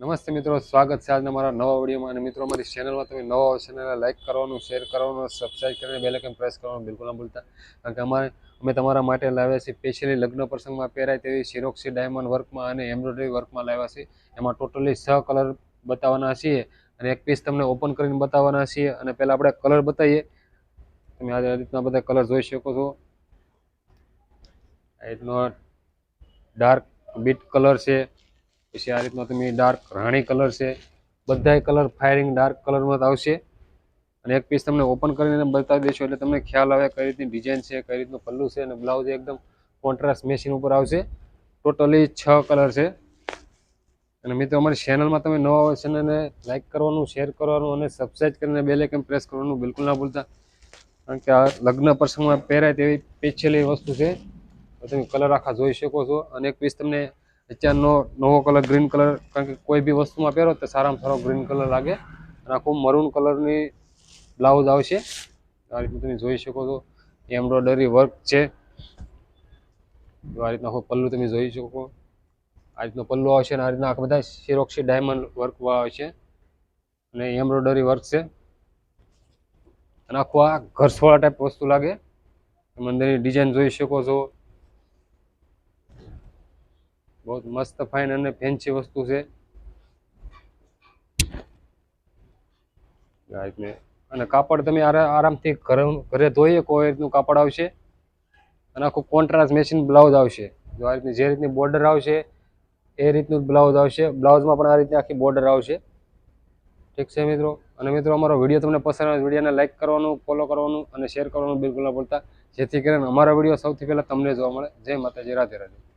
નમસ્તે મિત્રો, સ્વાગત છે આજના મારા નવા વિડીયોમાં. અને મિત્રો, અમારી ચેનલમાં તમે નવા હોય ચેનલને લાઇક કરવાનું શેર કરવાનું સબસ્ક્રાઈબ કરીને બેલેકન પ્રેસ કરવાનું બિલકુલ ના ભૂલતા. કારણ કે અમારે અમે તમારા માટે લાવ્યા છીએ સ્પેશિયલી લગ્ન પ્રસંગમાં પહેરાય તેવી સિરોક્સી ડાયમંડ વર્કમાં અને એમ્બ્રોઇડરી વર્કમાં લાવ્યા છીએ. એમાં ટોટલી છ કલર બતાવવાના છીએ. અને એક પીસ તમને ઓપન કરીને બતાવવાના છીએ. અને પહેલાં આપણે કલર બતાવીએ. તમે આ રીતના બધા કલર જોઈ શકો છો. આ રીતનો ડાર્ક બીટ કલર છે. પછી આ રીતનો તમે ડાર્ક રાણી કલર છે, બધાય કલર ફાયરિંગ ડાર્ક કલરમાં આવશે. અને એક પીસ તમને ઓપન કરીને બતાવી દઈશું એટલે તમને ખ્યાલ આવે કઈ રીતની ડિઝાઇન છે, કઈ રીતનું પલ્લું છે અને બ્લાઉઝ એકદમ કોન્ટ્રાસ્ટ મેશિન ઉપર આવશે. ટોટલી છ કલર છે. અને મિત્રો, અમારી ચેનલમાં તમે નવા હોય ચેનલને લાઇક કરવાનું શેર કરવાનું અને સબસ્ક્રાઈબ કરીને બે આઇકન પ્રેસ કરવાનું બિલકુલ ના ભૂલતા. કારણ કે આ લગ્ન પ્રસંગમાં પહેરાય તેવી પેચેલી વસ્તુ છે. તમે કલર આખા જોઈ શકો છો. અને એક પીસ તમને અત્યારનો નવો કલર ગ્રીન કલર કારણ કે કોઈ બી વસ્તુમાં પહેરો તો સારામાં સારો ગ્રીન કલર લાગે. અને આખું મરૂન કલરની બ્લાઉઝ આવશે. આ રીતનું તમે જોઈ શકો છો. એમ્બ્રોઇડરી વર્ક છે. આ રીતના આખું પલ્લું તમે જોઈ શકો. આ રીતનો પલ્લુ આવશે અને આ રીતના આખા બધા શિરોક્ષી ડાયમંડ વર્ક આવશે અને એમ્બ્રોઇડરી વર્ક છે. અને આખું આ ઘરસવાળા ટાઈપ વસ્તુ લાગે. તમે અંદરની ડિઝાઇન જોઈ શકો છો. બહુ મસ્ત ફાઇન અને ફેન્સી વસ્તુ છે. અને કાપડ તમે આરામથી ઘરે ઘરે ધોઈએ, કોઈ રીતનું કાપડ આવશે. અને આખું કોન્ટ્રાસ્ટ મેચિંગ બ્લાઉઝ આવશે. જો આ રીતની જે રીતની બોર્ડર આવશે, એ રીતનું બ્લાઉઝ આવશે. બ્લાઉઝમાં પણ આ રીતની આખી બોર્ડર આવશે. ઠીક છે મિત્રો? અને મિત્રો, અમારો વીડિયો તમને પસંદ આવે વિડીયોને લાઇક કરવાનું ફોલો કરવાનું અને શેર કરવાનું બિલકુલ ના ભૂલતા. જેથી કરીને અમારા વીડિયો સૌથી પહેલાં તમને જોવા મળે. જય માતાજી રાધે રાધે